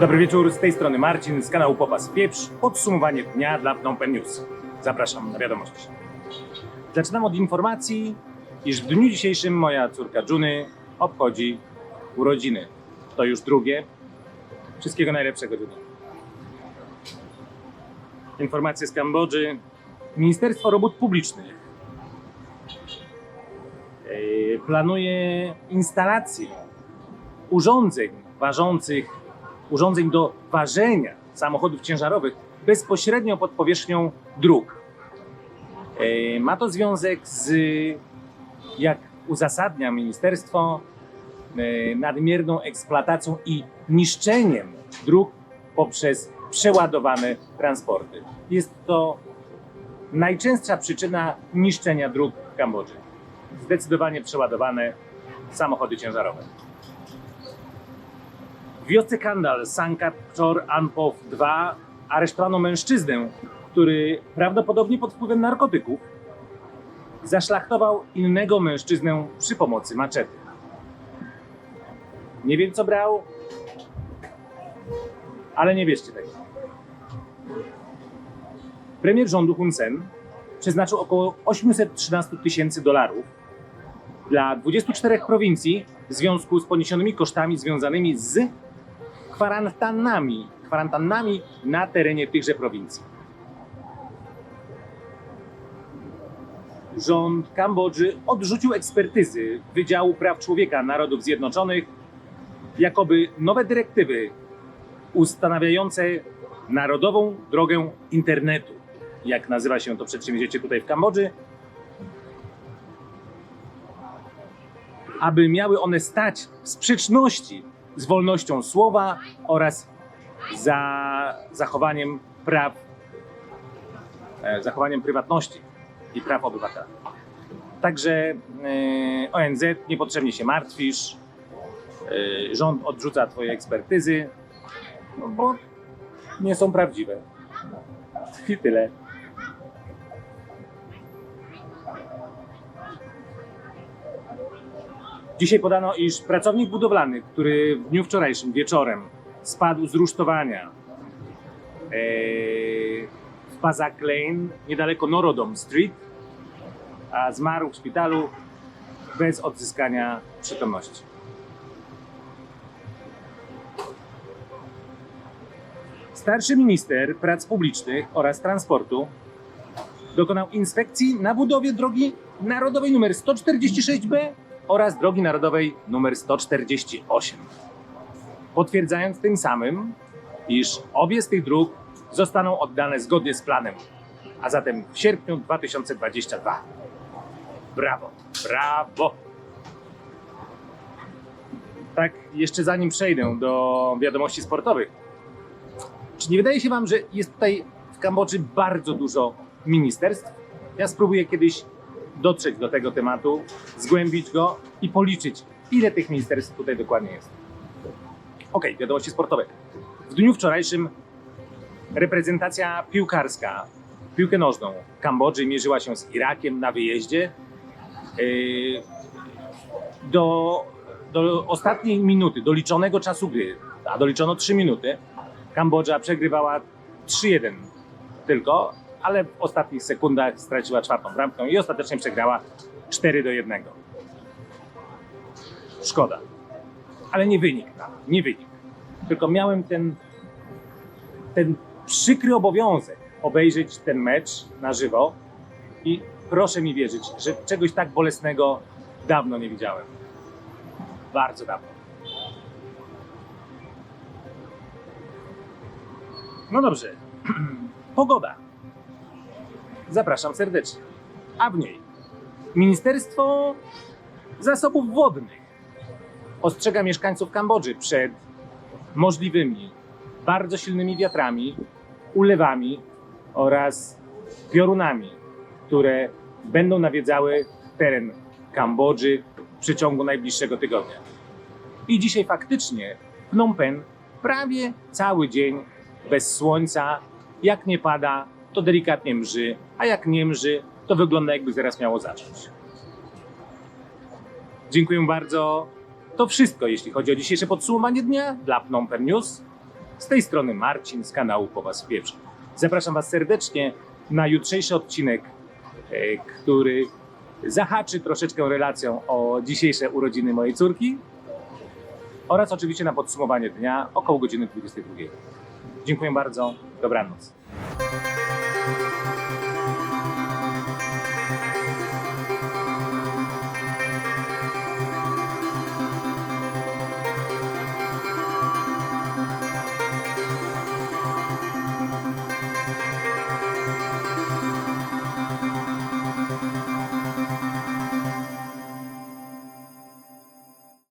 Dobry wieczór, z tej strony Marcin z kanału Popas Pieprz. Podsumowanie dnia dla Phnom News. Zapraszam na wiadomości. Zaczynam od informacji, iż w dniu dzisiejszym moja córka Juny obchodzi urodziny. To już drugie. Wszystkiego najlepszego, Juny. Informacje z Kambodży. Ministerstwo Robót Publicznych e, planuje instalację urządzeń ważących, urządzeń do ważenia samochodów ciężarowych bezpośrednio pod powierzchnią dróg. E, Ma to związek z, jak uzasadnia ministerstwo, e, nadmierną eksploatacją i niszczeniem dróg poprzez przeładowane transporty. Jest to najczęstsza przyczyna niszczenia dróg w Kambodży. Zdecydowanie przeładowane samochody ciężarowe. W wiosce Kandal Sankat Chor Anpow 2 aresztowano mężczyznę, który prawdopodobnie pod wpływem narkotyków zaszlachtował innego mężczyznę przy pomocy maczety. Nie wiem co brał, ale nie bierzcie tego. Premier rządu Hun Sen przeznaczył około 813 tysięcy dolarów dla 24 prowincji w związku z poniesionymi kosztami związanymi z kwarantannami, kwarantannami na terenie tychże prowincji. Rząd Kambodży odrzucił ekspertyzy Wydziału Praw Człowieka Narodów Zjednoczonych, jakoby nowe dyrektywy ustanawiające Narodową Drogę Internetu, jak nazywa się to przedsięwzięcie tutaj w Kambodży, aby miały one stać w sprzeczności z wolnością słowa oraz za zachowaniem praw, e, zachowaniem prywatności i praw obywatela. Także e, ONZ niepotrzebnie się martwisz, e, rząd odrzuca twoje ekspertyzy, no bo nie są prawdziwe. I tyle. Dzisiaj podano, iż pracownik budowlany, który w dniu wczorajszym wieczorem spadł z rusztowania e, w Pazak Lane, niedaleko Norodom Street, a zmarł w szpitalu bez odzyskania przytomności. Starszy minister prac publicznych oraz transportu dokonał inspekcji na budowie drogi narodowej nr 146B oraz drogi narodowej nr 148. Potwierdzając tym samym, iż obie z tych dróg zostaną oddane zgodnie z planem, a zatem w sierpniu 2022. Brawo, brawo! Tak, jeszcze zanim przejdę do wiadomości sportowych. Czy nie wydaje się Wam, że jest tutaj w Kambodży bardzo dużo ministerstw? Ja spróbuję kiedyś dotrzeć do tego tematu, zgłębić go i policzyć, ile tych ministerstw tutaj dokładnie jest. Ok, wiadomości sportowe. W dniu wczorajszym reprezentacja piłkarska, piłkę nożną Kambodży mierzyła się z Irakiem na wyjeździe. Yy, Do, do ostatniej minuty, do liczonego czasu gry, a doliczono 3 minuty, Kambodża przegrywała 3-1 tylko, ale w ostatnich sekundach straciła czwartą bramkę i ostatecznie przegrała 4 do 1. Szkoda. Ale nie wynik, nie wynik. Tylko miałem ten, ten przykry obowiązek obejrzeć ten mecz na żywo i proszę mi wierzyć, że czegoś tak bolesnego dawno nie widziałem. Bardzo dawno. No dobrze. Pogoda. Zapraszam serdecznie. A w niej Ministerstwo Zasobów Wodnych ostrzega mieszkańców Kambodży przed możliwymi bardzo silnymi wiatrami, ulewami oraz piorunami, które będą nawiedzały teren Kambodży w przeciągu najbliższego tygodnia. I dzisiaj faktycznie Phnom Penh prawie cały dzień bez słońca. Jak nie pada, to delikatnie mrzy, a jak nie mrzy, to wygląda jakby zaraz miało zacząć. Dziękuję bardzo. To wszystko, jeśli chodzi o dzisiejsze podsumowanie dnia dla Phnom News. Z tej strony Marcin z kanału Po Was Pieprz. Zapraszam Was serdecznie na jutrzejszy odcinek, e, który zahaczy troszeczkę relacją o dzisiejsze urodziny mojej córki oraz oczywiście na podsumowanie dnia około godziny 22. Dziękuję bardzo, dobranoc. thank you